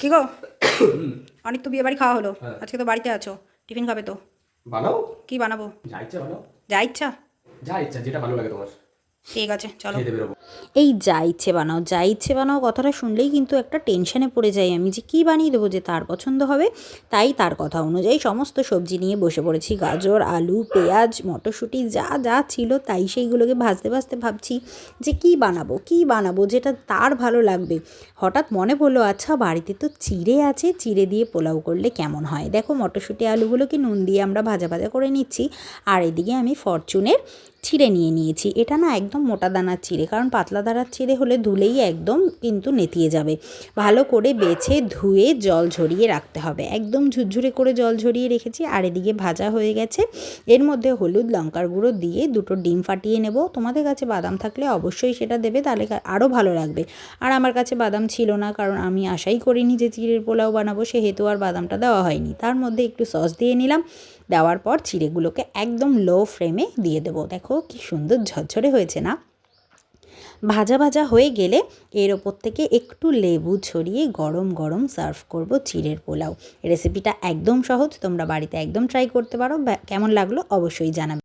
কি গো? অনেক তো বিয়ে বাড়ি খাওয়া হলো। হ্যাঁ। আজকে তো বাড়িতে আছো। টিফিন খাবে তো। বানাও? কি বানাবো? যা ইচ্ছা বানাও। যা ইচ্ছা। যা ইচ্ছা যেটা ভালো লাগে তোমার। ঠিক আছে চলো। এই যা ইচ্ছে বানাও যা ইচ্ছে বানাও কথাটা শুনলেই কিন্তু একটা টেনশনে পড়ে যাই আমি যে কী বানিয়ে দেবো যে তার পছন্দ হবে তাই তার কথা অনুযায়ী সমস্ত সবজি নিয়ে বসে পড়েছি। গাজর আলু পেঁয়াজ মটরশুঁটি যা যা ছিল তাই সেইগুলোকে ভাজতে ভাজতে ভাবছি যে কী বানাবো কী বানাবো যেটা তার ভালো লাগবে। হঠাৎ মনে পড়ল আচ্ছা বাড়িতে তো চিড়ে আছে চিড়ে দিয়ে পোলাও করলে কেমন হয়? দেখো মটরশুঁটি আলুগুলোকে নুন দিয়ে আমরা ভাজা ভাজা করে নিচ্ছি আর এদিকে আমি ফরচুনের চিড়ে নিয়ে নিয়েছি। এটা না একদম মোটা দানার চিড়ে কারণ পাতলা দানার চিড়ে হলে ধুলেই একদম কিন্তু নেতিয়ে যাবে। ভালো করে বেছে ধুয়ে জল ঝরিয়ে রাখতে হবে। একদম ঝুরঝুরে করে জল ঝরিয়ে রেখেছি, আর এদিকে ভাজা হয়ে গেছে। এর মধ্যে হলুদ লঙ্কার গুঁড়ো দিয়ে দুটো ডিম ফাটিয়ে নেব। তোমাদের কাছে বাদাম থাকলে অবশ্যই সেটা দেবে, তাহলে আরও ভালো লাগবে। আর আমার কাছে বাদাম ছিল না, কারণ আমি আশাই করিনি যে চিড়ের পোলাও বানাবো, সেহেতু আর বাদামটা দেওয়া হয়নি। তার মধ্যে একটু সস দিয়ে নিলাম। দেওয়ার পর চিড়েগুলোকে একদম লো ফ্লেমে দিয়ে দেবো। দেখো কি সুন্দর ঝরঝরে হয়েছে না? ভাজা ভাজা হয়ে গেলে এর ওপর থেকে একটু লেবু ছড়িয়ে গরম গরম সার্ভ করব চিড়ের পোলাও। রেসিপিটা একদম সহজ, তোমরা বাড়িতে একদম ট্রাই করতে পারো। কেমন লাগল অবশ্যই জানাবে।